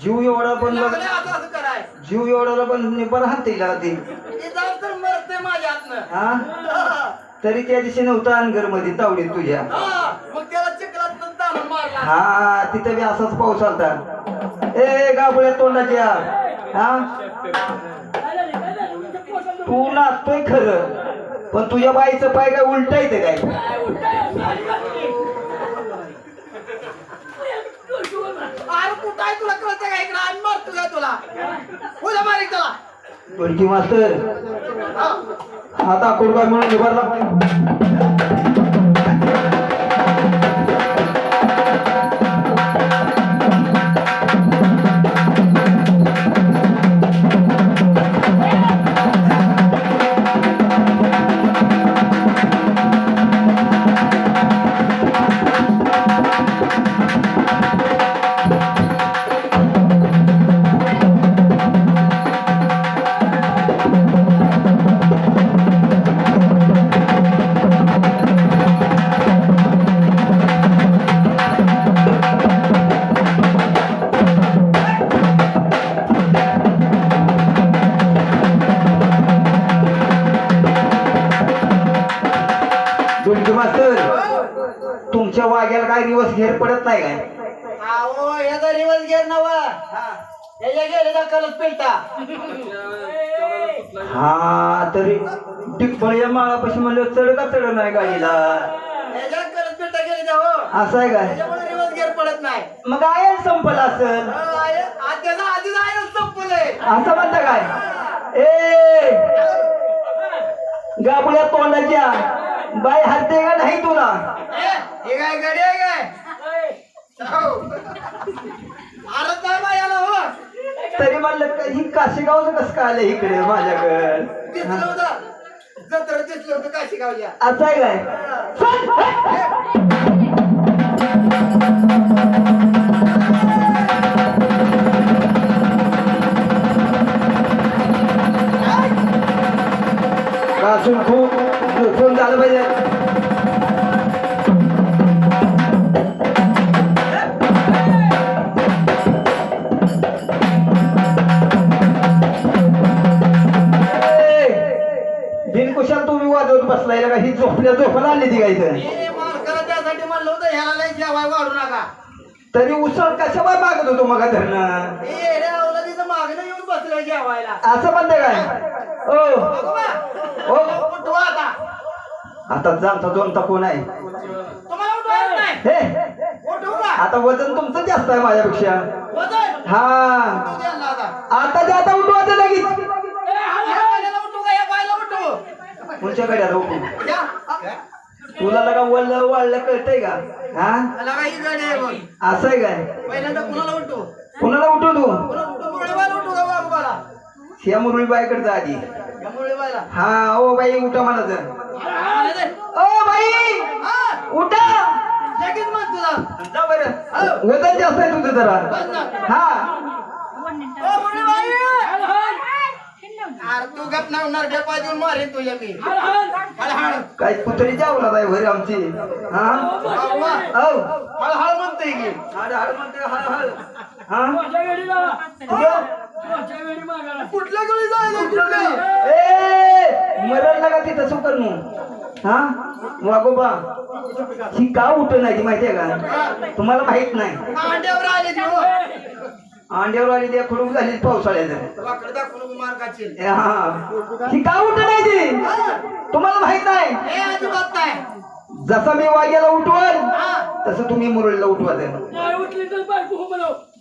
जीव एवढा पण जीव एवढा पण बरं हात तिला ते. मरते माझ्या तरी त्या दिवशी नव्हता अनगरमध्ये तावडीत तुझ्या. हा. हा तिथे बी असाच पाऊस आलता. ए गाबुळ्या तोंडाच्या हा? तू नाचतोय खरं. पण तुझ्या बाईचं पाय काय उलट येते काय? तुला कळतं का? इकडे आम्ही मारतो का तुला. उद्या मारी त्याला पण मास्तर. हा. आखूड काय म्हणून निभारला तुमच्या वाग्याला काय दिवस घेर पडत नाही काय? अहो याचा रिवर्स गेअर नवा गेलेला कलच पेलता हा तरी टिप्पणीच्या माळापाशी म्हणलं चढ का चढ नाही गाडीला याच्या कलच पेलता गेले त्या हो. असं आहे काय त्याच्यामुळे रिवर्स गेअर पडत नाही. मग आयल संपल असल. हो, आहे. आज त्याचा आधीच आहे संपलंय. असं म्हणता काय? ए! गाबुड्या तोंडाच्या. बाई हत्ते का नाही तुला? हे काय गडी आहे काय? हो. अरे काय बायाला हो. तरी म्हणलं का- ही काशीगावचं कसं काय आलं इकडे माझ्याकडे? दिसलं होतं. जत्र दिसलं होतं काशी गावच्या असं आहे काय चल. झालं पाहिजे बिनकुशाल तुम्ही वाजवत बसलाय का ही झोपल्या झोपायला आली ती काय त्यासाठी म्हणलं होतं ह्याला लय जेवाय वाढू नका. तरी उसळ कशा बाय मागत होतो मग धरणं? हे येड्या अवलादीचं मागणं येऊन बसलं जेवायला. असं म्हणते काय? ओ. उठवा आता. आता जामता दोन कोण आहे हे. आता वजन तुमचं जास्त आहे माझ्यापेक्षा. वजन? हा. आता. आता जे आता लगेच. या बायला उठवू तुमच्याकडे आता उठू. तुला लगा वळलं वाळलं कळतंय का? हा? असं आहे काय? पहिल्यांदा कुणाला उठवू कुणाला उठू? तू कुणाला उठवू मुरळीबाईला उठवू का बाबूबाला ह्या मुरळी बाईकडे जा आधी. हा ओ बाई उठा म्हणायचं ओ बाई हा, उठा जा बरं. वजन जास्त आहे तुझं जरा. हा. ओ मुरळीबाई! अरे तू गप नाव नरड्या पाय देऊन मारेन तुझ्या मी. हळहळ काय कुत्री जावला बाई भरी आमची. हा? बाबा, औ हळहळ म्हणतोय की. हळ हळ म्हणते हळ हळ हा? कुठं? कुठल्या गळी कुठल्या ए मरण लागा तिथं सुकर हा? वागोबा ही का उठ नाही ती माहितीये का? तुम्हाला माहीत नाही. अंड्यावर आले ती अंड्यावर आली त्या खुडूक झाली ए, हा. ही का उठ नाही ती? तुम्हाला माहीत हे नाही. जसा मी वाग्याला उठवल हा. तसं तुम्ही मुरळीला उठवा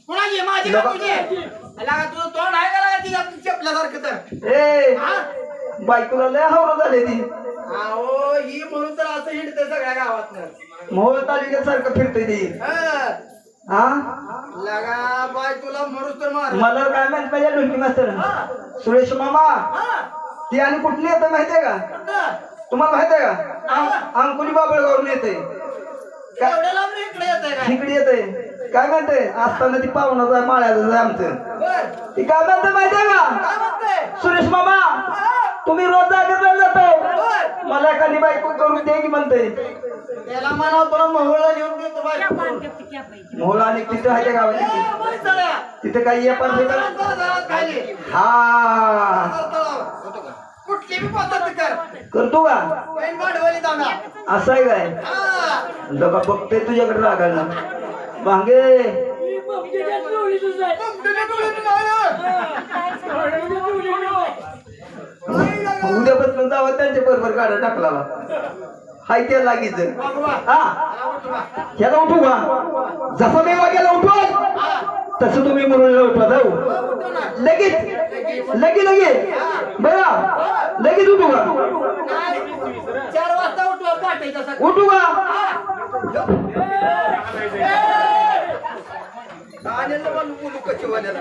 कुणाची? माझी का तुझी? लागा तुझं तोंड आहे का लागा तिच्या चपल्यासारखं तर. ए हा? बायकोला लय हावरा झाले ती. अहो ही म्हणून तर असं हिंडते सगळ्या गावात मोहोळ तालुक्यात सारखं फिरते ती. हा. लगा बाय तुला मरूस तर मार मला काय माहीत पाहिजे ढोलकी मास्तर हा. सुरेश मामा हा. ती आणि कुठली येतं माहितीये का? तुम्हाला माहितीये का? अं- अंकुली बाबळगावरून येते. एवढ्या लांब इकडे येते काय? म्हणते? असताना ती पाहुणाचं आहे माळ्याचं आहे आमचं. बर. ती काय म्हणते माहितीये का? काय म्हणते? सुरेश मामा तुम्ही रोज जागेत जातो. मला एखादी बायको करून दे की म्हणते. त्याला म्हणाव तुला मोहळा नेऊन देतो मोहळा आणि तिथं आहे त्या चला. तिथं काही आपण. हा. करतो का असं आहे काय. लोक बघते तुझ्याकडे रागायला भांगे. उद्यापासून जावा त्यांच्या बरोबर गाड्या टाकला हाय त्या लागीच. हा. ह्याला उठू का जसं मी वाग्याला उठवा. तसं तुम्ही मुरुळला उठवा जाऊ. लगेच लगे लगे बघा लगेच उठू का. चार वाजता उठवा काटायचा सकाळी. उठू का आलेलं बोलू बोलू कच्चीवाल्याला.